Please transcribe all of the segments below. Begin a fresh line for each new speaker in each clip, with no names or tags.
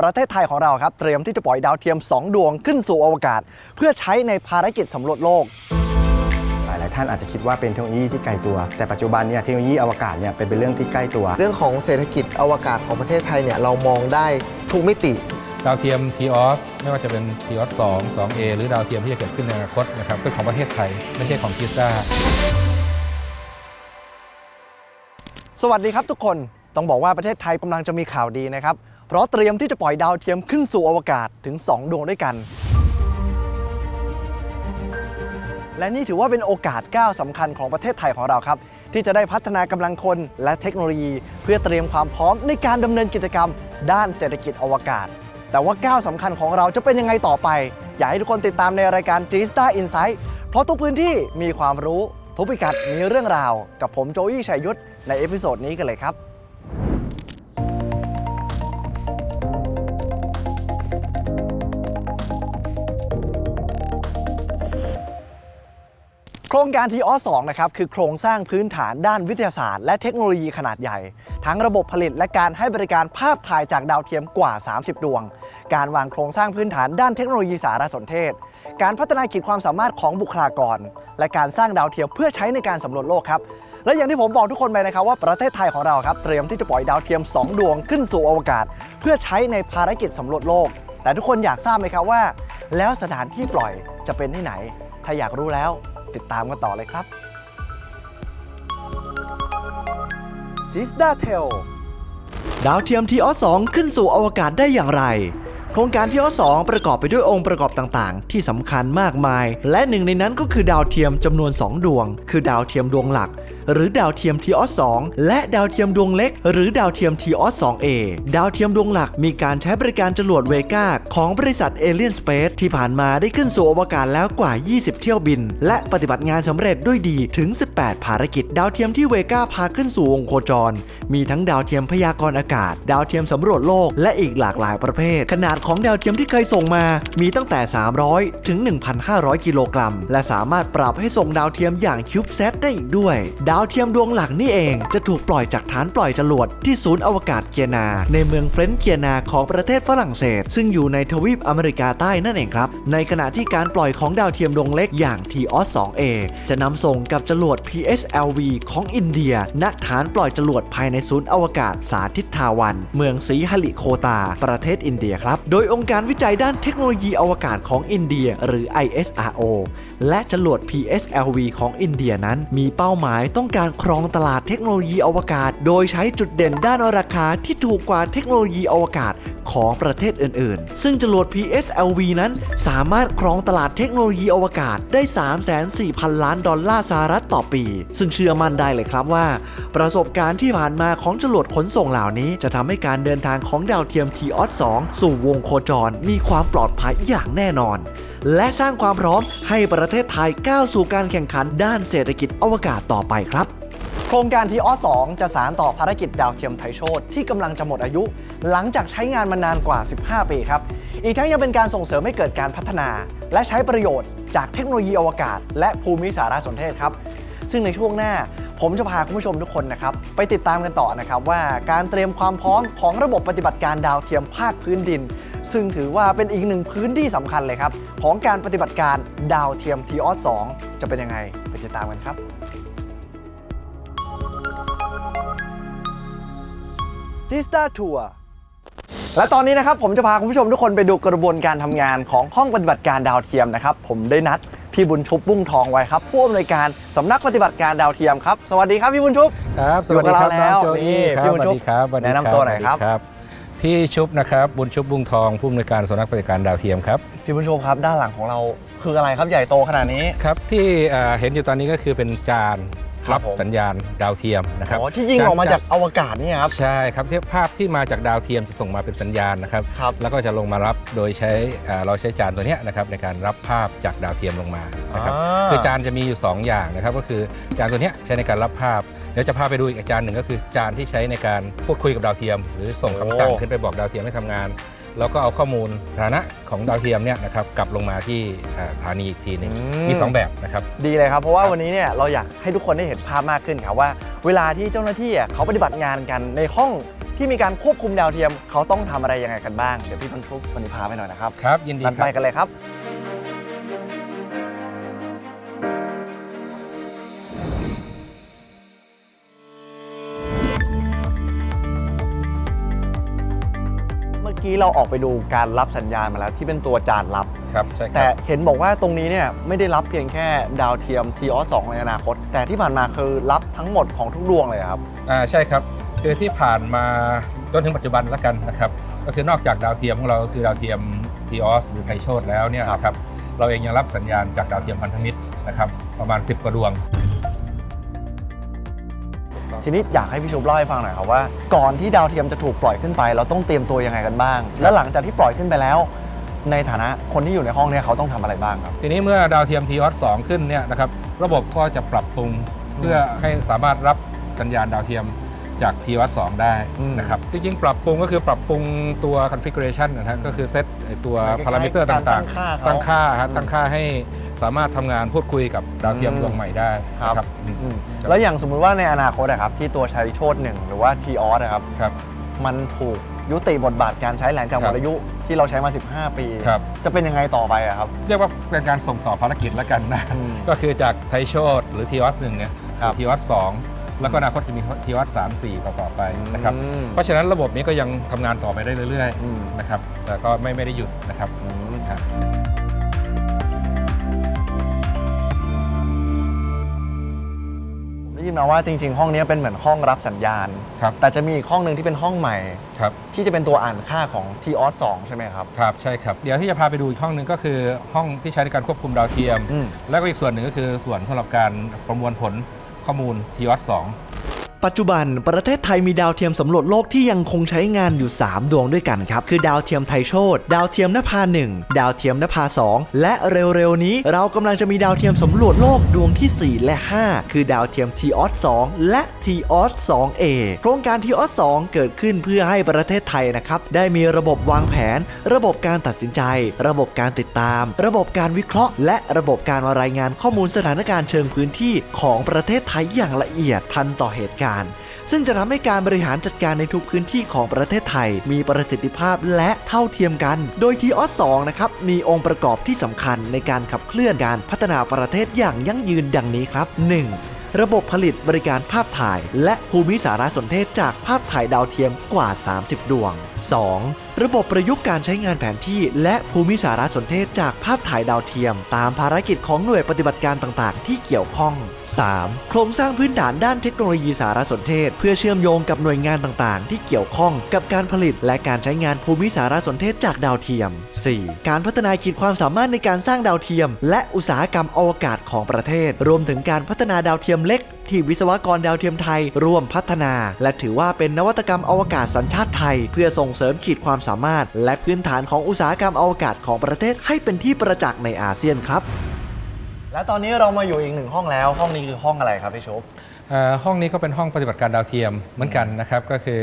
ประเทศไทยของเราครับเตรียมที่จะปล่อยดาวเทียม 2 ดวงขึ้นสู่อวกาศ เพื่อใช้ในภารกิจสำรวจโลก
หลายๆท่านอาจจะคิดว่าเป็นเทคโนโลยีที่ไกลตัว แต่ปัจจุบันเนี่ยเทคโนโลยีอวกาศเนี่ยเป็นเป็นเรื่องที่ใกล้ตัว
เรื่องของเศรษฐกิจอวกาศของประเทศไทยเนี่ยเรามองได้ทุกมิติ
ดาวเทียม TOS ไม่ว่าจะเป็น TOS 2 2A หรือดาวเทียมที่จะเกิดขึ้นในอนาคตนะครับเป็นของประเทศไทย ไม่ใช่ของจิสดา
สวัสดีครับทุกคน ต้องบอกว่าประเทศไทยกำลังจะมีข่าวดีนะครับ เพราะเตรียมที่จะปล่อยดาวเทียมขึ้นสู่อวกาศถึง 2 ดวงด้วยกัน และนี่ถือว่าเป็นโอกาสก้าวสำคัญของประเทศไทยของเราครับ ที่จะได้พัฒนากำลังคนและเทคโนโลยี เพื่อเตรียมความพร้อมในการดำเนินกิจกรรม ด้านเศรษฐกิจอวกาศ แต่ว่าก้าวสำคัญของเราจะเป็นยังไงต่อไป อยากให้ทุกคนติดตามในรายการ g s t a r Insight เพราะทุกพื้นที่มีความรู้ทุกพิกัดมีเรื่องราว กับผมโจอี้ชัยยุทธในเอพิโซดนี้กันเลยครับ ครงการทีออส2นะครับคือโครงสร้างพื้นฐานด้านวิทยาศาสตร์และเทคโนโลยีขนาดใหญ่ ทั้งระบบผลิตและการให้บริการภาพถ่ายจากดาวเทียมกว่า 30 ดวง การวางโครงสร้างพื้นฐานด้านเทคโนโลยีสารสนเทศ การพัฒนาขีดความสามารถของบุคลากร และการสร้างดาวเทียมเพื่อใช้ในการสำรวจโลกครับและอย่างที่ผมบอกทุกคนไปนะครับว่าประเทศไทยของเราครับเตรียมที่จะปล่อยดาวเทียม 2 ดวงขึ้นสู่อวกาศ เพื่อใช้ในภารกิจสำรวจโลก แต่ทุกคนอยากทราบไหมครับว่า แล้วสถานที่ปล่อยจะเป็นที่ไหน ถ้าอยากรู้แล้ว ติดตามกันต่อเลยครับจิสดาเทลดาวเทียมทีออส2ขึ้นสู่อวกาศได้อย่างไร โครงการทีออส2ประกอบไปด้วยองค์ประกอบต่างๆ ที่สำคัญมากมาย และหนึ่งในนั้นก็คือดาวเทียมจำนวน 2 ดวง คือดาวเทียมดวงหลักหรือดาวเทียมทีออส2และดาวเทียมดวงเล็ก หรือดาวเทียมทีออส 2A ดาวเทียมดวงหลักมีการใช้บริการจรวดเวกาของบริษัทเอเลียนสเปซที่ผ่านมาได้ขึ้นสู่อวกาศแล้วกว่า 20 เที่ยวบิน และปฏิบัติงานสำเร็จด้วยดีถึง 18 ภารกิจ ดาวเทียมที่เวกาพาขึ้นสู่วงโคจร มีทั้งดาวเทียมพยากรณ์อากาศ ดาวเทียมสำรวจโลก และอีกหลากหลายประเภท ขนาดของดาวเทียมที่เคยส่งมา มีตั้งแต่ 300 ถึง 1,500 กิโลกรัม และสามารถปรับให้ส่งดาวเทียมอย่างคิวบเซตได้อีกด้วยดาวเทียมดวงหลักนี่เองจะถูกปล่อยจากฐานปล่อยจรวดที่ศูนย์อวกาศเกียนา ในเมืองเฟรนซ์เกียนาของประเทศฝรั่งเศส ซึ่งอยู่ในทวีปอเมริกาใต้นั่นเองครับ ในขณะที่การปล่อยของดาวเทียมดวงเล็กอย่าง TOS 2A จะนำส่งกับจรวด PSLV ของอินเดียณฐานปล่อยจรวดภายในศูนย์อวกาศสาธิตทาวัน เมืองสีหลิโคตา ประเทศอินเดียครับ โดยองค์การวิจัยด้านเทคโนโลยีอวกาศของอินเดียหรือ ISRO และจรวด PSLV ของอินเดียนั้นมีเป้าหมายต้ององการครองตลาดเทคโนโลยีอวกาศ โดยใช้จุดเด่นด้านราคาที่ถูกกว่าเทคโนโลยีอวกาศของประเทศอื่นๆ ซึ่งจรวด PSLV นั้น สามารถครองตลาดเทคโนโลยีอวกาศได้ 3,400 ล้านดอลลาร์สหรัฐต่อปี ซึ่งเชื่อมั่นได้เลยครับว่า ประสบการณ์ที่ผ่านมาของจรวดขนส่งเหล่านี้ จะทำให้การเดินทางของดาวเทียม TOS 2สู่วงโคจร มีความปลอดภัยอย่างแน่นอน และสร้างความพร้อมให้ประเทศไทยก้าวสู่การแข่งขันด้านเศรษฐกิจอวกาศต่อไปครับโครงการทีออ2จะสารต่อภารกิจดาวเทียมไทยโชตที่กำลังจะหมดอายุ หลังจากใช้งานมานานกว่า 15 ปีครับ อีกทั้งยังเป็นการส่งเสริมให้เกิดการพัฒนา และใช้ประโยชน์จากเทคโนโลยีอวกาศ และภูมิสารสนเทศครับ ซึ่งในช่วงหน้าผมจะพาคุณผู้ชมทุกคนนะครับไปติดตามกันต่อนะครับว่าการเตรียมความพร้อมของระบบปฏิบัติการดาวเทียมภาคพื้นดิน ซึ่งถือว่าเป็นอีกหนึ่งพื้นที่สำคัญเลยครับ ของการปฏิบัติการดาวเทียมทีออส2จะเป็นยังไงไปติดตามกันครับ จิสตาทัวร์และตอนนี้นะครับผมจะพาคุณผู้ชมทุกคนไปดูกระบวนการทำงานของห้องปฏิบัติการดาวเทียมนะครับ ผมได้นัดพี่บุญชุบบุ้งทองไว้ครับผู้อำนวยการสำนักปฏิบัติการดาวเทียมครับ สวัสดีครับพี่บุญชุบ
ครับ สวัสดีครับ
อยู่กับเรา
น้องโจ
แล้ว
อี้
นี่
ครับ
พี่
ส
บุญ
วัส
ชุบ
ดีครับสวัสดี
แนะนำตัวหน่อยครับ
สวัสดี พี่ชุบนะครับ บุญชุบบุ้งทอง ผู้อำนวยการสำนักปฏิบัติการดาวเทียมครับ
พี่บุญชุบครับด้านหลังของเราคืออะไรครับใหญ่โตขนาดนี้
ครับที่อ่าเห็นอยู่ตอนนี้ก็คือเป็นจาน
ครับ
รับ
ผม
สัญญาณดาวเทียมนะครับ
อ๋อที่ยิงออกมาจากอวกาศนี่ครับ
ใช่ครับที่ภาพที่มาจากดาวเทียมจะส่งมาเป็นสัญญาณนะครับ
ครับ
แล้วก็จะลงมารับโดยใช้อ่าเราใช้จานตัวเนี้ยนะครับในการรับภาพจากดาวเทียมลงมานะครับ
อ่า
คือจานจะมีอยู่ 2 อย่างนะครับ ก็คือจานตัวเนี้ยใช้ในการรับภาพ เดี๋ยวจะพาไปดูอีกจานหนึ่งก็คือจานที่ใช้ในการพูดคุยกับดาวเทียม หรือส่งคำสั่ง
โอ้
ขึ้นไปบอกดาวเทียมให้ทำงาน แล้วก็เอาข้อมูลฐานะของดาวเทียมเนี่ยนะครับกลับลงมาที่อ่าสถานีอีกทีหนึงมีสองแบบนะครับ
ดีเลยครับ เพราะว่า
ครับ
วันนี้เนี่ยเราอยากให้ทุกคนได้เห็นภาพมากขึ้นครับว่า เวลาที่เจ้าหน้าที่อะเขาปฏิบัติงานกันในห้องที่มีการควบคุมดาวเทียม เขาต้องทำอะไรยังไงกันบ้างเดี๋ยวพี่บรรทุกวันนี้พาไปหน่อยนะครับ
ครับยินดี
นัด
ค
ไป
รับ
กันเลยครับ กี้เราออกไปดูการรับสัญญาณมาแล้วที่เป็นตัวจานรับ
ครับใช่ค
แต่
รับ
เห็นบอกว่าตรงนี้เนี่ยไม่ได้รับเพียงแค่ดาวเทียม t อ2ในอนาคต แต่ที่ผ่านมาคือรับทั้งหมดของทุกดวงเลยครับ
อ่าใช่ครับคือที่ผ่านมาจนถึงปัจจุบันแล้วกันนะครับก็คือนอกจากดาวเทียมของเราก็คือดาวเทียมทีออสหรือไทยโชตแล้วเนี่ยนะครับเราเองยังรับสัญญาณจากดาวเทียมพันธมิตรนะครับประมาณ 10 กว่าดวง
ทีนี้อยากให้พี่ชุบเล่าให้ฟังหน่อยครับว่า ก่อนที่ดาวเทียมจะถูกปล่อยขึ้นไป เราต้องเตรียมตัวยังไงกันบ้าง แล้วหลังจากที่ปล่อยขึ้นไปแล้ว ในฐานะคนที่อยู่ในห้องเนี่ยเขาต้องทำอะไรบ้างครับ
ทีนี้เมื่อดาวเทียมทีออส2ขึ้นเนี่ยนะครับระบบก็จะปรับปรุงเพื่อให้สามารถรับสัญญาณดาวเทียม จากทีออส2ได้
อืม
นะครับ จริงๆ ปรับปรุงก็คือปรับปรุงตัว configuration นะฮะก็คือเซตไอ้ตัว
คล้ายๆ
พารามิเตอร์
การตั้
ต่าง
งค่า
ๆ
เขา
ตั้งค่าฮะ
อืม
ตั้งค่าให้สามารถทำงานพูดคุยกับดาวเทียม
อืม
ดวงใหม่ได้
ครับ
นะครับอืม
อืม
ครับ
แล้วอย่างสมมุติว่าในอนาคตอะครับที่ตัวชัยโชตหนึ่งหรือว่า t ออสนะครับ
ครับ
มันถูกยุติบทบาทการใช้แหลงจากหม
ครั
ด
บ
อายุที่เราใช้มา 15 ปี
ครับ
จะเป็นยังไงต่อไปอะครับ
เรียกว่าเป็นการส่งต่อภารกิจแล้วกันนะ
อืม
ก็คือจากไทยโชตหรือทีออสหนึ่งเนี่ย
ครั
สู่
บ
ทีออสสอง แล้วก็อนาคตจะมีทีออสสามสี่ต่อๆไปนะครับ
อืม
เพราะฉะนั้นระบบนี้ก็ยังทำงานต่อไปได้เรื่อย
อืม
ๆนะครับแต่ก็ไม่ไม่ได้หยุดนะครับ
อืม
ครับ
ผมได้ยินมาว่าจริง ๆ ห้องนี้เป็นเหมือนห้องรับสัญญาณ
ครับ
แต่จะมีอีกห้องหนึ่งที่เป็นห้องใหม่
ครับ
ที่จะเป็นตัวอ่านค่าของ t ออส2ใช่ไหมครับ
ครับใช่ครับ เดี๋ยวที่จะพาไปดูอีกห้องหนึ่งก็คือห้องที่ใช้ในการควบคุมดาวเทียม
อืม
แล้วก็อีกส่วนหนึ่งก็คือส่วนสำหรับการประมวลผล ข้อมูลทีออสสอง
ปัจจุบันประเทศไทยมีดาวเทียมสำรวจโลกที่ยังคงใช้งานอยู่ 3 ดวงด้วยกันครับ คือดาวเทียมไทยโชตดาวเทียมนภา1ดาวเทียมนภา2และเร็วๆนี้ เรากำลังจะมีดาวเทียมสำรวจโลกดวงทีสี่4 และ 5 คือดาวเทียม t ออส2และ t ออส 2a โครงการ t ออส2เกิดขึ้นเพื่อให้ประเทศไทยนะครับได้มีระบบวางแผน ระบบการตัดสินใจ ระบบการติดตาม ระบบการวิเคราะห์ และระบบการรายงานข้อมูลสถานการณ์เชิงพื้นที่ของประเทศไทยอย่างละเอียดทันต่อเหตุการณ์ซึ่งจะทำให้การบริหารจัดการในทุกพื้นที่ของประเทศไทย มีประสิทธิภาพและเท่าเทียมกัน โดยทีออส2นะครับมีองค์ประกอบที่สำคัญในการขับเคลื่อนการพัฒนาประเทศอย่างยั่งยืนดังนี้ครับ 1. ระบบผลิตบริการภาพถ่าย และภูมิสารสนเทศจากภาพถ่ายดาวเทียมกว่า 30 ดวง 2. ระบบประยุกต์การใช้งานแผนที่ และภูมิสารสนเทศจากภาพถ่ายดาวเทียม ตามภารกิจของหน่วยปฏิบัติการต่างๆ ที่เกี่ยวข้อง 3. โครงสร้างพื้นฐานด้านเทคโนโลยีสารสนเทศ เพื่อเชื่อมโยงกับหน่วยงานต่างๆ ที่เกี่ยวข้องกับการผลิต และการใช้งานภูมิสารสนเทศจากดาวเทียม 4. การพัฒนาขีดความสามารถในการสร้างดาวเทียม และอุตสาหกรรมอวกาศของประเทศ รวมถึงการพัฒนาดาวเทียมเล็กที่วิศวกรดาวเทียมไทยร่วมพัฒนา และถือว่าเป็นนวัตกรรมอวกาศสัญชาติไทย เพื่อส่งเสริมขีดความสามารถ และพื้นฐานของอุตสาหกรรมอวกาศของประเทศให้เป็นที่ประจักษ์ในอาเซียนครับและตอนนี้เรามาอยู่อีกหนึ่งห้องแล้ว ห้องนี้คือห้องอะไรครับพี่ชุบ
เอ่อห้องนี้ก็เป็นห้องปฏิบัติการดาวเทียมเหมือนกันนะครับ ก็คือ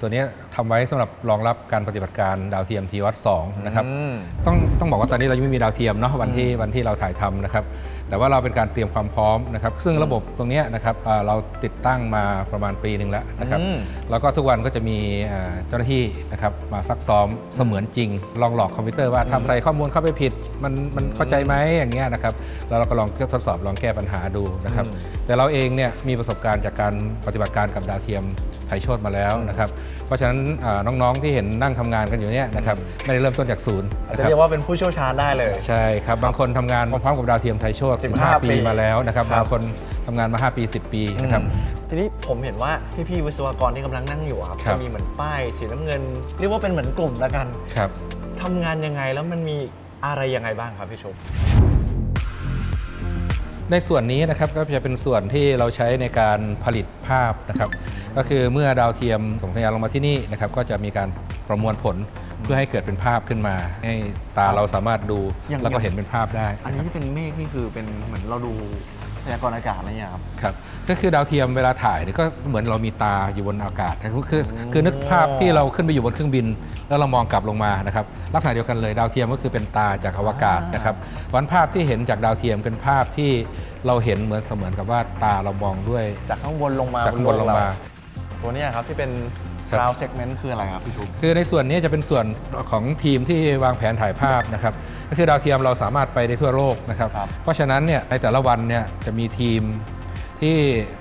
ตัวเนี้ยทำไว้สำหรับรองรับการปฏิบัติการดาวเทียมทีวัด2นะครับ
อืม
ต้องต้องบอกว่าตอนนี้เรายังไม่มีดาวเทียมเนาะวันที่วันที่เราถ่ายทำนะครับ แต่ว่าเราเป็นการเตรียมความพร้อมนะครับ ซึ่งระบบตรงเนี้ยนะครับเอ่อเราติดตั้งมาประมาณปีหนึ่งแล้วนะครับ
อืม
แล้วก็ทุกวันก็จะมีเอ่อเจ้าหน้าที่นะครับมาซักซ้อมเสมือนจริง ลองหลอกคอมพิวเตอร์ว่าทำใส่ข้อมูลเข้าไปผิด มันมันเข้าใจไหมอย่างเงี้ยนะครับแล้วเราก็ลองทดสอบลองแก้ปัญหาดูนะครับ แต่เราเองเนี่ยมีประสบการณ์จากการปฏิบัติการกับดาวเทียม ไทยโชตมาแล้วนะครับเพราะฉะนั้นอ่าน้องๆที่เห็นนั่งทำงานกันอยู่เนี่ยนะครับไม่ได้เริ่มต้นจากศูนย์
อาจ
นะ
จะ
ครับ
เรียกว่าเป็นผู้เชี่ยวชาญได้เลย
ใช่ครับบางคนทำงานพร้อมๆกับดาวเทียมไทยโชต
15
15ปี
ปี
มาแล้วนะครับ
ครับ
บางคนทำงานมา 5 ปี 10 ปีนะครับ
ทีนี้ผมเห็นว่าพี่ๆวิศวกรที่กำลังนั่งอยู่อะครับ
ครั
จะ
บ
มีเหมือนป้ายสีน้ำเงิน เรียกว่าเป็นเหมือนกลุ่มแล้วกัน
ครับ
ทำงานยังไงแล้วมันมีอะไรยังไงบ้างครับพี่ชุบ
ในส่วนนี้นะครับก็จะเป็นส่วนที่เราใช้ในการผลิตภาพนะครับ ก็คือเมื่อดาวเทียมส่งสัญญาณลงมาที่นี่นะครับก็จะมีการประมวลผลเพื่อให้เกิดเป็นภาพขึ้นมา ให้ตาเราสามารถดู
อย่าง
แล้วก็เห็นเป็นภาพได้
อันนี้ที่เป็นเมฆนี่คือเป็นเหมือนเราดูพยากรณ์อากาศอะไรเงี้ยครับ
ครับก็คือดาวเทียมเวลาถ่ายเนี่ยก็เหมือนเรามีตาอยู่บนอากาศนะครับคือคือนึกภาพที่เราขึ้นไปอยู่บนเครื่องบิน แล้วเรามองกลับลงมานะครับลักษณะเดียวกันเลยดาวเทียมก็คือเป็นตาจากอวกาศนะครับวันภาพที่เห็นจากดาวเทียมเป็นภาพที่เราเห็นเหมือนเสมือนกับว่าตาเรามองด้วย
จากข้างบนลงมา
จากข้างบนลงมา
ตัวเนี้ยครับที่เป็น
ครับ
Ground Segment คืออะไรครับพี่ทุก
คือในส่วนนี้จะเป็นส่วนของทีมที่วางแผนถ่ายภาพนะครับก็คือดาวเทียมเราสามารถไปได้ทั่วโลกนะครับ
ครับ
เพราะฉะนั้นเนี่ยในแต่ละวันเนี่ยจะมีทีมที่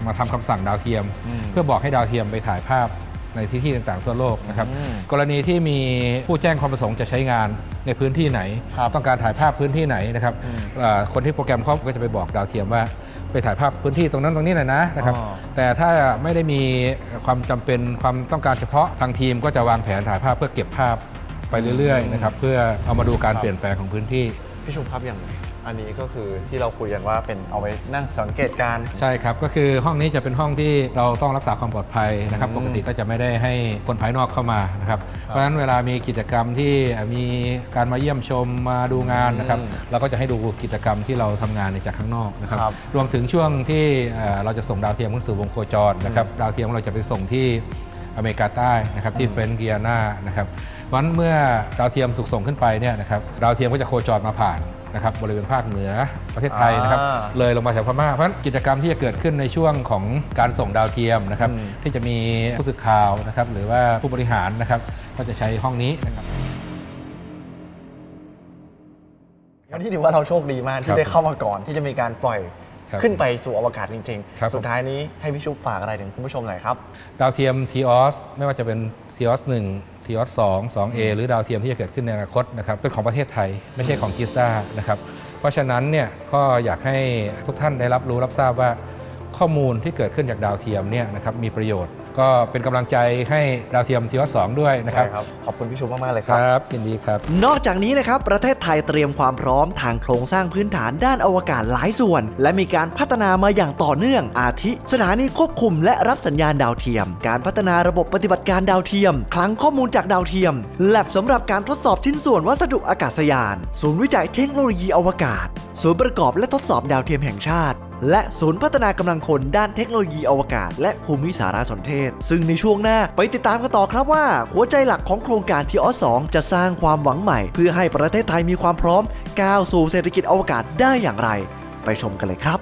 มาทำคำสั่งดาวเทียม เพื่อบอกให้ดาวเทียมไปถ่ายภาพ ในที่ที่ต่างๆ ทั่วโลกนะครับ
อืม
กรณีที่มีผู้แจ้งความประสงค์จะใช้งานในพื้นที่ไหน
ครับ
ต้องการถ่ายภาพพื้นที่ไหนนะครับ
อืม
เอ่อคนที่โปรแกรมเขาก็จะไปบอกดาวเทียมว่า ไปถ่ายภาพพื้นที่ตรงนั้นตรงนี้หน่อยนะนะครับ
อ๋อ
แต่ถ้าไม่ได้มีความจำเป็นความต้องการเฉพาะทางทีมก็จะวางแผนถ่ายภาพเพื่อเก็บภาพไปเรื่อยๆนะครับเพื่อเอามาดูการเปลี่ยนแปลงของพื้นที่
พี่ชุมครับอย่าง อันนี้ก็คือที่เราคุยกันว่าเป็นเอาไว้นั่งสังเกตการณ์
ใช่ครับ ก็คือห้องนี้จะเป็นห้องที่เราต้องรักษาความปลอดภัยนะครับ
อืม
ปกติก็จะไม่ได้ให้คนภายนอกเข้ามานะครับเพราะฉะนั้นเวลามีกิจกรรมที่มีการมาเยี่ยมชมมาดูงานนะครับ
อืม
เราก็จะให้ดูกิจกรรมที่เราทำงานจากข้างนอกนะครับ
ครับ
รวมถึงช่วงที่เอ่อเราจะส่งดาวเทียมขึ้นสู่วงโคจรนะครับดาวเทียมของเราจะไปส่งที่อเมริกาใต้นะครับที่เฟรนกิอานานะครับเพราะฉะนั้นเมื่อดาวเทียมถูกส่งขึ้นไปเนี่ยนะครับดาวเทียมก็จะโคจรมาผ่าน นะครับบริเวณภาคเหนือประเทศไทยนะครับ
อ่า
เลยลงมาแถวพม่า เพราะฉะนั้นกิจกรรมที่จะเกิดขึ้นในช่วงของการส่งดาวเทียมนะครับ
อืม
ที่จะมีผู้สื่อข่าวนะครับหรือว่าผู้บริหารนะครับก็จะใช้ห้องนี้นะครับ
วันที่ถือว่าเราโชคดีมาก
ครั
ที่
บ
ได้เข้ามาก่อนที่จะมีการปล่อย
ครับ
ขึ้นไปสู่อวกาศจริง
ครับ
ๆสุดท้ายนี้ให้พี่ชุบฝากอะไรถึงคุณผู้ชมหน่อยครับ
ดาวเทียม t ีออสไม่ว่าจะเป็น t ีออส1 t ีออส2 2A หรือดาวเทียมที่จะเกิดขึ้นในอนาคตนะครับเป็นของประเทศไทยไม่ใช่ของกิสตานะครับเพราะฉะนั้นเนี่ยก็อยากให้ทุกท่านได้รับรู้รับทราบว่าข้อมูลที่เกิดขึ้นจากดาวเทียมเนี่ยนะครับมีประโยชน์ ก็เป็นกำลังใจให้ดาวเทียม t ีออส2ด้วยนะครับ
ใช่ครับ ขอบคุณพี่ชุบมาก ๆ เลยค
ครับ รับยินดีครับ
นอกจากนี้นะครับ ประเทศไทยเตรียมความพร้อมทางโครงสร้างพื้นฐานด้านอวกาศหลายส่วน และมีการพัฒนามาอย่างต่อเนื่อง อาทิ สถานีควบคุมและรับสัญญาณดาวเทียม การพัฒนาระบบปฏิบัติการดาวเทียม คลังข้อมูลจากดาวเทียม แลบสำหรับการทดสอบชิ้นส่วนวัสดุอากาศยาน ศูนย์วิจัยเทคโนโลยีอวกาศ ศูนย์ประกอบและทดสอบดาวเทียมแห่งชาติ และศูนย์พัฒนากำลังคนด้านเทคโนโลยีอวกาศ และภูมิสารสนเทศ ซึ่งในช่วงหน้าไปติดตามกันต่อครับว่า หัวใจหลักของโครงการทีออส2จะสร้างความหวังใหม่ เพื่อให้ประเทศไทยมีความพร้อมก้าวสู่เศรษฐกิจอวกาศได้อย่างไร ไปชมกันเลยครับ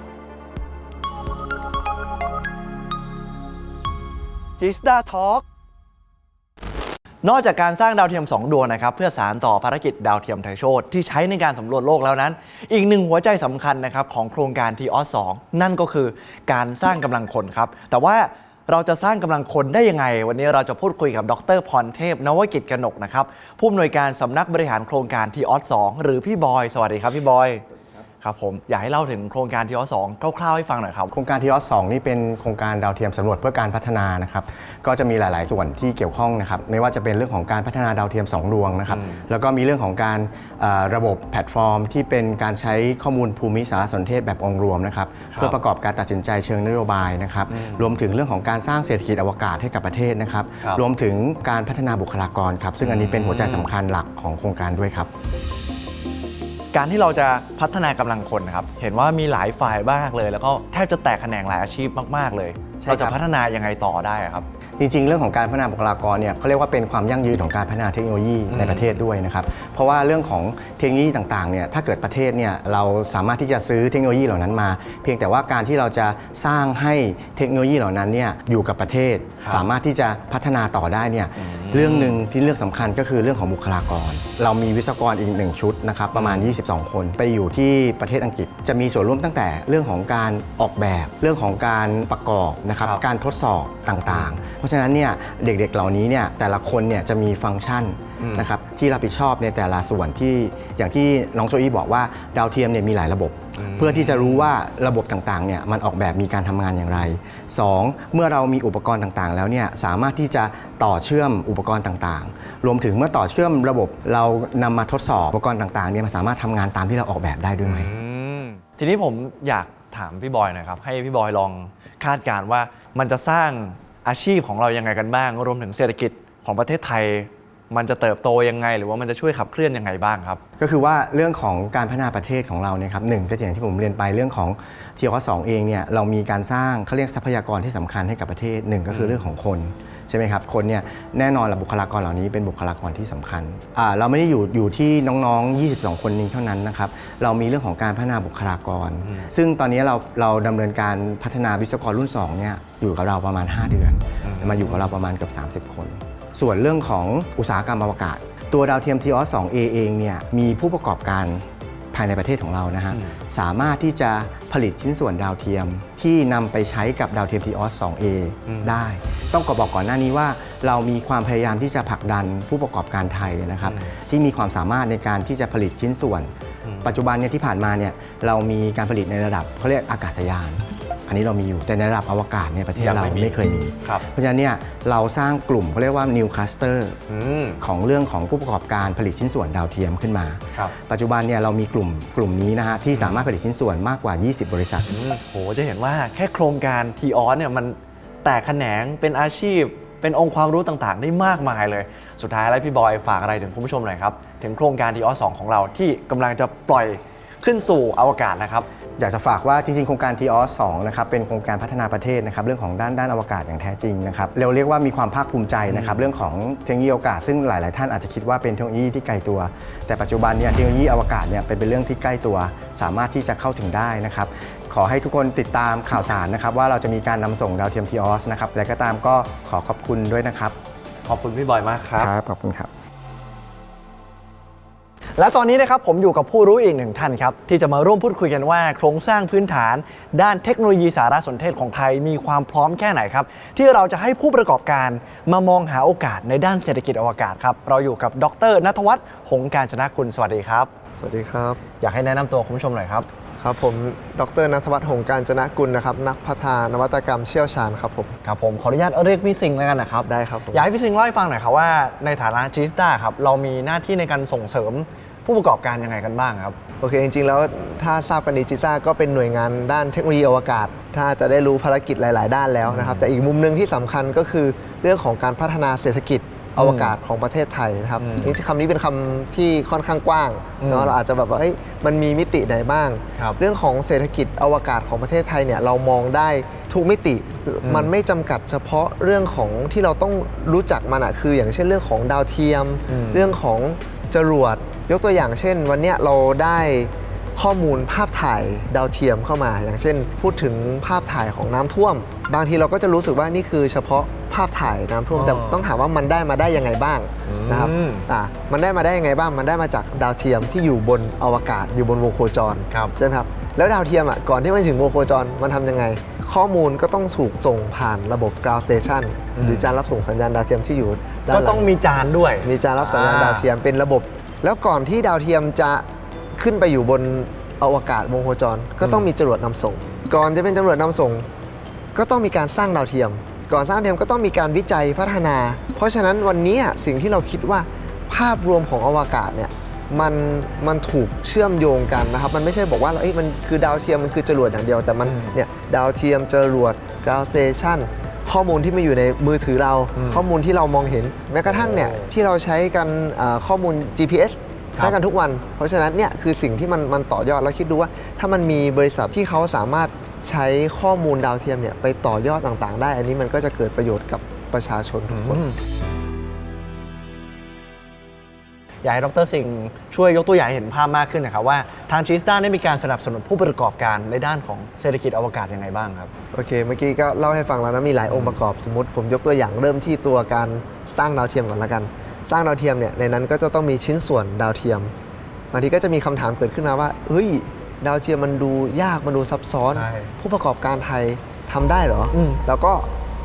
จิสดาทอ l k นอกจากการสร้างดาวเทียม 2 ดวงนะครับเพื่อสารต่อภารกิจดาวเทียมไทยโชตที่ใช้ในการสำรวจโลกแล้วนั้น อีกหนึ่งหัวใจสำคัญนะครับของโครงการทีออส2นั่นก็คือการสร้างกำลังคนครับแต่ว่าเราจะสร้างกำลังคนได้ยังไง วันนี้เราจะพูดคุยกับดรพรเทพ นวกิจกนกนะครับผู้อำนวยการสำนักบริหารโครงการทีออส2หรือพี่บอย สวัสดีครับพี่บอย ครับผมอยากให้เล่าถึงโครงการทีออส2คร่าวๆให้ฟังหน่อยครับ
โครงการทีออส2นี่เป็นโครงการดาวเทียมสำรวจเพื่อการพัฒนานะครับก็จะมีหลาย ๆ ส่วนที่เกี่ยวข้องนะครับไม่ว่าจะเป็นเรื่องของการพัฒนาดาวเทียม 2 ดวงนะครับแล้วก็มีเรื่องของการเอ่อระบบแพลตฟอร์ม ที่เป็นการใช้ข้อมูลภูมิสารสนเทศแบบองค์รวมนะครับเพื่อประกอบการตัดสินใจเชิงนโยบายนะครับรวมถึงเรื่องของการสร้างเศรษฐกิจอวกาศให้กับประเทศนะครับ
ครับ
รวมถึงการพัฒนาบุคลากรครับซึ่งอันนี้เป็นหัวใจสำคัญหลักของโครงการด้วยครับ
การที่เราจะพัฒนากำลังคนนะครับ เห็นว่ามีหลายฝ่ายมากเลย แล้วก็แทบจะแตกแขนงหลายอาชีพมากๆ เลย
ใช่
เราจะ
ครับ
พัฒนายังไงต่อได้อะครับ
จริงๆ เรื่องของการพัฒนาบุคลากรเนี่ยเขาเรียกว่าเป็นความยั่งยืนของการพัฒนาเทคโนโลยีในประเทศด้วยนะครับ เพราะว่าเรื่องของเทคโนโลยีต่างๆ เนี่ย ถ้าเกิดประเทศเนี่ยเราสามารถที่จะซื้อเทคโนโลยีเหล่านั้นมา เพียงแต่ว่าการที่เราจะสร้างให้เทคโนโลยีเหล่านั้นเนี่ยอยู่กับประเทศ
ครับ
สามารถที่จะพัฒนาต่อได้เนี่ย เรื่องหนึ่งที่เรื่องสำคัญก็คือเรื่องของบุคลากร เรามีวิศวกรอีกหนึ่งชุดนะครับประมาณ 22 คนไปอยู่ที่ประเทศอังกฤษ จะมีส่วนร่วมตั้งแต่เรื่องของการออกแบบ เรื่องของการประกอบนะครับ
ครับ
การทดสอบต่างๆ เพราะฉะนั้นเนี่ยเด็กๆเหล่านี้เนี่ยแต่ละคนเนี่ยจะมีฟังก์ชัน
อืม
นะครับที่รับผิดชอบในแต่ละส่วนที่อย่างที่น้องโซอี้บอกว่าดาวเทียมเนี่ยมีหลายระบบ เพื่อที่จะรู้ว่าระบบต่างๆเนี่ยมันออกแบบมีการทำงานอย่างไร 2. เมื่อเรามีอุปกรณ์ต่างๆ แล้วเนี่ยสามารถที่จะต่อเชื่อมอุปกรณ์ต่างๆ รวมถึงเมื่อต่อเชื่อมระบบเรานำมาทดสอบอุปกรณ์ต่างๆเนี่ยมันสามารถทำงานตามที่เราออกแบบได้ด้วยไหม
อืมทีนี้ผมอยากถามพี่บอยหน่อยครับให้พี่บอยลองคาดการณ์ว่ามันจะสร้างอาชีพของเรายังไงกันบ้าง รวมถึงเศรษฐกิจของประเทศไทย มันจะเติบโตยังไง หรือว่ามันจะช่วยขับเคลื่อนยังไงบ้างครับ
ก็คือว่าเรื่องของการพัฒนาประเทศของเราเนี่ยครับหนึ่งก็อย่างที่ผมเรียนไปเรื่องของทีอสองเองเนี่ยเรามีการสร้างเขาเรียกทรัพยากรที่สำคัญให้กับประเทศหนึ่งก็คือเรื่องของคนใช่ไหมครับคนเนี่ยแน่นอนละบุคลากรเหล่านี้เป็นบุคลากรที่สำคัญอ่าเราไม่ได้อยู่อยู่ที่น้องๆ 22 คนนี้เท่านั้นนะครับเรามีเรื่องของการพัฒนาบุคลากร ซึ่งตอนนี้เราเราดำเนินการพัฒนาวิศวกรรุ่น2เนี่ยอยู่กับเราประมาณ 5 เดือน มาอยู่กับเราประมาณเกือบ30 คน ส่วนเรื่องของอุตสาหกรรมอวกาศ ตัวดาวเทียม t ีออส 2A เองเนี่ยมีผู้ประกอบการภายในประเทศของเรานะฮะสามารถที่จะผลิตชิ้นส่วนดาวเทียม ที่นำไปใช้กับดาวเทียม t ีออส 2A ได้ ต้องขอบอกก่อนหน้านี้ว่า เรามีความพยายามที่จะผลักดันผู้ประกอบการไทยนะครับที่มีความสามารถในการที่จะผลิตชิ้นส่วน ปัจจุบันเนี่ยที่ผ่านมาเนี่ยเรามีการผลิตในระดับเขาเรียกอากาศยาน อันนี้เรามีอยู่แต่ในระดับอวกาศเนี่ยประเทศ
ยัง
เรา
ไม่มี
ไม่เคยมี
ครับ
เพราะฉะนั้นเนี่ยเราสร้างกลุ่มเขาเรียกว่า new cluster
อืม
ของเรื่องของผู้ประกอบการผลิตชิ้นส่วนดาวเทียมขึ้นมา
ครับ
ปัจจุบันเนี่ยเรามีกลุ่มกลุ่มนี้นะฮะที่สามารถผลิตชิ้นส่วนมากกว่า 20 บริษัท
อืมโหจะเห็นว่าแค่โครงการทีออสเนี่ยมันแตกแขนงเป็นอาชีพ เป็นองค์ความรู้ต่างๆ ได้มากมายเลย สุดท้ายแล้วพี่บอยฝากอะไรถึงคุณผู้ชมหน่อยครับ ถึงโครงการทีออสของเราที่กำลังจะปล่อยขึ้นสู่อวกาศนะครับ
อยากจะฝากว่าจริงๆ โครงการ t ีออส2นะครับเป็นโครงการพัฒนาประเทศนะครับเรื่องของด้านด้านอวกาศอย่างแท้จริงนะครับเราเรียกว่ามีความภาคภูมิใจนะครับเรื่องของเทคโนโลยีอวกาศซึ่งหลาย ๆ ท่านอาจจะคิดว่าเป็นเทคโนโลยีที่ไกลตัว แต่ปัจจุบันเนี่ยเทคโนโลยีอวกาศเนี่ยเป็นเป็นเรื่องที่ใกล้ตัว สามารถที่จะเข้าถึงได้นะครับขอให้ทุกคนติดตามข่าวสารนะครับว่าเราจะมีการนำส่งดาวเทียม t ีออสนะครับและก็ตามก็ขอขอบคุณด้วยนะครับ
ขอบคุณพี่บอยมากครับ
ขอบคุณครับ
และตอนนี้นะครับผมอยู่กับผู้รู้อีกหนึ่งท่านครับ ที่จะมาร่วมพูดคุยกันว่า โครงสร้างพื้นฐาน ด้านเทคโนโลยีสารสนเทศของไทยมีความพร้อมแค่ไหนครับ ที่เราจะให้ผู้ประกอบการมามองหาโอกาสในด้านเศรษฐกิจอวกาศครับ เราอยู่กับดรนัทวัฒน์หงส์การชนะกุลสวัสดีครับ
สวัสดีครับ
อยากให้แนะนำตัวคุณผู้ชมหน่อยครับ
ครับผม ดรนัทวัฒน์หงส์การจนะกุลนะครับ นักพัฒนานวัตกรรมเชี่ยวชาญครับผม
ครับผมขออนุญาตเรียกพี่สิงห์แล้วกันนะครับ
ได้ครับผม
อยากให้พี่สิงห์เล่าให้ฟังหน่อยครับว่าในฐานะจิสตาครับเรามีหน้าที่ในการส่งเสริม ผู้ประกอบการยังไงกันบ้างครับ
โอเค จริง ๆ แล้วถ้าทราบกันดีจิซ่าก็เป็นหน่วยงานด้านเทคโนโลยีอวกาศ ถ้าจะได้รู้ภารกิจหลาย ๆ ด้านแล้วนะครับ แต่อีกมุมหนึ่งที่สำคัญก็คือเรื่องของการพัฒนาเศรษฐกิจอวกาศของประเทศไทยนะครับ
อืม
จริงๆคำนี้เป็นคำที่ค่อนข้างกว้าง
อืม
เนาะเราอาจจะแบบว่าเฮ้ยมันมีมิติไหนบ้าง
ครับ
เรื่องของเศรษฐกิจอวกาศของประเทศไทยเนี่ยเรามองได้ทุกมิติมันไม่จำกัดเฉพาะเรื่องของที่เราต้องรู้จักมันอะคือ อย่างเช่นเรื่องของดาวเทียม
อืม
เรื่องของจรวด ยกตัวอย่างเช่น วันเนี้ยเราได้ข้อมูลภาพถ่ายดาวเทียมเข้ามา อย่างเช่น พูดถึงภาพถ่ายของน้ำท่วม บางทีเราก็จะรู้สึกว่านี่คือเฉพาะภาพถ่ายน้ำท่วม
อ๋อ
แต่ต้องถามว่ามันได้มาได้ยังไงบ้างนะครับ
อืม
อะมันได้มาได้ยังไงบ้าง มันได้มาจากดาวเทียมที่อยู่บนอวกาศอยู่บนวงโคจร
ครับ
ใช่ไหมครับแล้วดาวเทียมอะก่อนที่มันถึงวงโคจรมันทำยังไง ข้อมูลก็ต้องถูกส่งผ่านระบบ ground station
อืม
หรือจานรับส่งสัญญาณดาวเทียมที่อยู่ด้าน
ก็
หลั
ต้องมีจานด้วย
มีจานรับสัญญาณ
อ่า
ดาวเทียมเป็นระบบ แล้วก่อนที่ดาวเทียมจะขึ้นไปอยู่บนอวกาศวงโคจร ก็ต้องมีจรวดนำส่ง ก่อนจะเป็นจรวดนำส่ง ก็ต้องมีการสร้างดาวเทียม ก่อนสร้างดาวเทียมก็ต้องมีการวิจัยพัฒนา เพราะฉะนั้นวันนี้สิ่งที่เราคิดว่าภาพรวมของอวกาศเนี่ยมันมันถูกเชื่อมโยงกันนะครับ มันไม่ใช่บอกว่าเอ้ยมันคือดาวเทียมมันคือจรวดอย่างเดียวแต่มัน
อืม
เนี่ยดาวเทียมจรวด ground station ข้อมูลที่มาอยู่ในมือถือเรา
อืม
ข้อมูลที่เรามองเห็น แม้กระทั่งเนี่ย
โอ้
ที่เราใช้กันอ่าข้อมูล GPS
ครับ
ใช้กันทุกวัน เพราะฉะนั้นเนี่ยคือสิ่งที่มันมันต่อยอดแล้วคิดดูว่าถ้ามันมีบริษัทที่เขาสามารถใช้ข้อมูลดาวเทียมเนี่ยไปต่อยอดต่างๆ ได้ อันนี้มันก็จะเกิดประโยชน์กับประชาชนทุกคน
อยากให้ดรสิงห์ช่วยยกตัวอย่างให้เห็นภาพมากขึ้นนะครับว่าทางจิสตาได้มีการสนับสนุนผู้ประกอบการในด้านของเศรษฐกิจอวกาศยังไงบ้างครับ
โอเค เมื่อกี้ก็เล่าให้ฟังแล้วนะมีหลายองค์ประกอบสมมติผมยกตัวอย่างเริ่มที่ตัวการสร้างดาวเทียมก่อนละกัน สร้างดาวเทียมเนี่ยในนั้นก็จะต้องมีชิ้นส่วนดาวเทียมบางทีก็จะมีคำถามเกิดขึ้นมาว่าเฮ้ยดาวเทียมมันดูยากมันดูซับซ้อน
ใช่
ผู้ประกอบการไทยทำได้เหรออ
ม
แล้วก็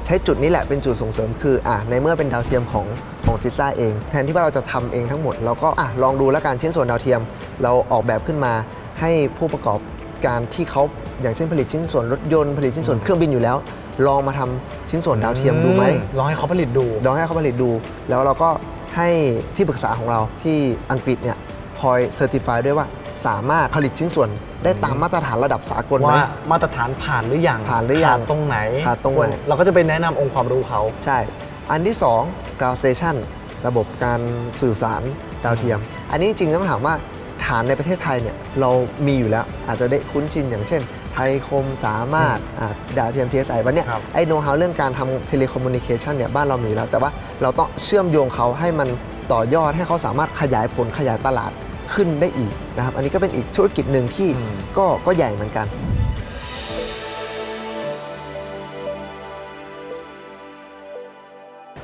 ใช้จุดนี้แหละเป็นจุดส่งเสริมคืออะในเมื่อเป็นดาวเทียมของของจิซ่าเอง แทนที่ว่าเราจะทำเองทั้งหมด เราก็อะลองดูแล้วกันชิ้นส่วนดาวเทียม เราออกแบบขึ้นมาให้ผู้ประกอบการที่เขาอย่างเช่นผลิตชิ้นส่วนรถยนต์ผลิตชิ้นส่วนเครื่องบินอยู่แล้ว ลองมาทำชิ้นส่วนดาวเทียมดูไหม
ลองให้เขาผลิตดู
ลองให้เขาผลิตดู แล้วเราก็ให้ที่ปรึกษาของเราที่อังกฤษเนี่ยคอยเซอร์ติฟายด้วยว่าสามารถผลิตชิ้นส่วน ได้ตามมาตรฐานระดับสากลไหม
ว่ามาตรฐานผ่านหรือยัง
ผ่านหรือยัง
ดตรงไหน
ขาดตรงไหน
เราก็จะไปแนะนำองค์ความรู้เขา
ใช่ อันที่ 2 ground station ระบบการสื่อสารดาวเทียม อันนี้จริงๆต้องถามว่าฐานในประเทศไทยเนี่ยเรามีอยู่แล้วอาจจะได้คุ้นชินอย่างเช่น ไทยคมสามารถอ่าดาวเทียม TSI วันเนี้ย
ครับ
ไอ้โน้ตฮาวเรื่องการทำเทเลคอมมูนิเคชันเนี่ยบ้านเรามีแล้ว แต่ว่าเราต้องเชื่อมโยงเขาให้มันต่อยอดให้เขาสามารถขยายผลขยายตลาด ขึ้นได้อีกนะครับอันนี้ก็เป็นอีกธุรกิจหนึ่งที่ก็ก็ใหญ่เหมือนกัน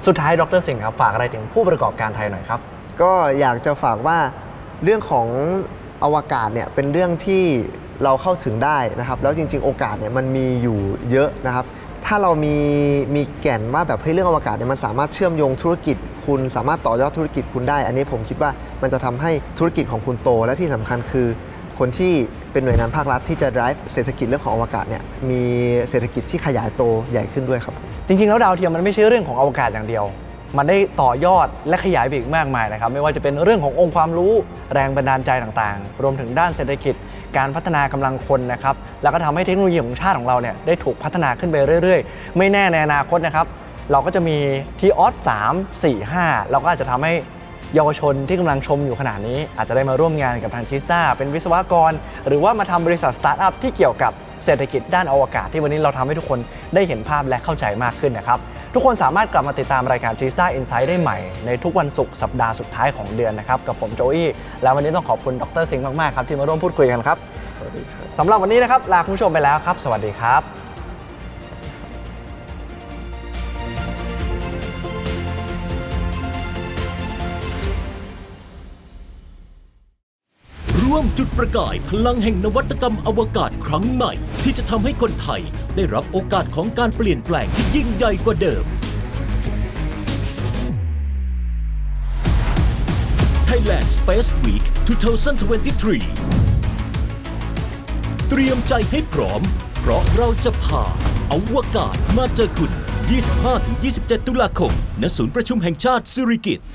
สุดท้ายดรสิงห์ครับฝากอะไรถึงผู้ประกอบการไทยหน่อยครับ
ก็อยากจะฝากว่าเรื่องของอวกาศเนี่ยเป็นเรื่องที่เราเข้าถึงได้นะครับ แล้วจริง ๆ โอกาสเนี่ยมันมีอยู่เยอะนะครับ ถ้าเรามีมีแก่นว่าแบบเฮ้ยเรื่องอวกาศเนี่ยมันสามารถเชื่อมโยงธุรกิจ คุณสามารถต่อยอดธุรกิจคุณได้ อันนี้ผมคิดว่ามันจะทำให้ธุรกิจของคุณโต และที่สำคัญคือ คนที่เป็นหน่วยงานภาครัฐที่จะ drive เศรษฐกิจเรื่องของอวกาศเนี่ยมีเศรษฐกิจที่ขยายโตใหญ่ขึ้นด้วยครับ
จริงๆ แล้วดาวเทียมมันไม่ใช่เรื่องของอวกาศอย่างเดียว มันได้ต่อยอดและขยายไปอีกมากมายนะครับไม่ว่าจะเป็นเรื่องขององค์ความรู้แรงบันดาลใจต่างๆ รวมถึงด้านเศรษฐกิจการพัฒนากำลังคนนะครับแล้วก็ทำให้เทคโนโลยีของชาติของเราเนี่ยได้ถูกพัฒนาขึ้นไปเรื่อย ๆ ไม่แน่ในอนาคตนะครับ เราก็จะมีทีออส3 4 5เราก็อาจจะทำให้เยาวชนที่กำลังชมอยู่ขณะนี้ อาจจะได้มาร่วมงานกับทางชิสตาเป็นวิศวกร หรือว่ามาทำบริษัทสตาร์ทอัพที่เกี่ยวกับเศรษฐกิจด้านอวกาศที่วันนี้เราทำให้ทุกคนได้เห็นภาพและเข้าใจมากขึ้นนะครับ ทุกคนสามารถกลับมาติดตามรายการ g s t a r Insight ได้ใหม่ ในทุกวันศุกร์สัปดาห์สุดท้ายของเดือนนะครับ กับผมโจอี้แล้ววันนี้ต้องขอบคุณดรสิงห์มาก ๆ ครับ ที่มาร่วมพูดคุยกันครับ
สวัสดีครับ
สำหรับวันนี้นะครับลาคุณผู้ชมไปแล้วครับ สวัสดีครับ
ร่วมจุดประกายพลังแห่งนวัตกรรมอวกาศครั้งใหม่ ที่จะทำให้คนไทยได้รับโอกาสของการเปลี่ยนแปลงที่ยิ่งใหญ่กว่าเดิม Thailand Space Week 2023 เตรียมใจให้พร้อม เพราะเราจะพาอวกาศมาเจอคุณ 25-27 ตุลาคมณศูนย์ประชุมแห่งชาติสิริกิติ์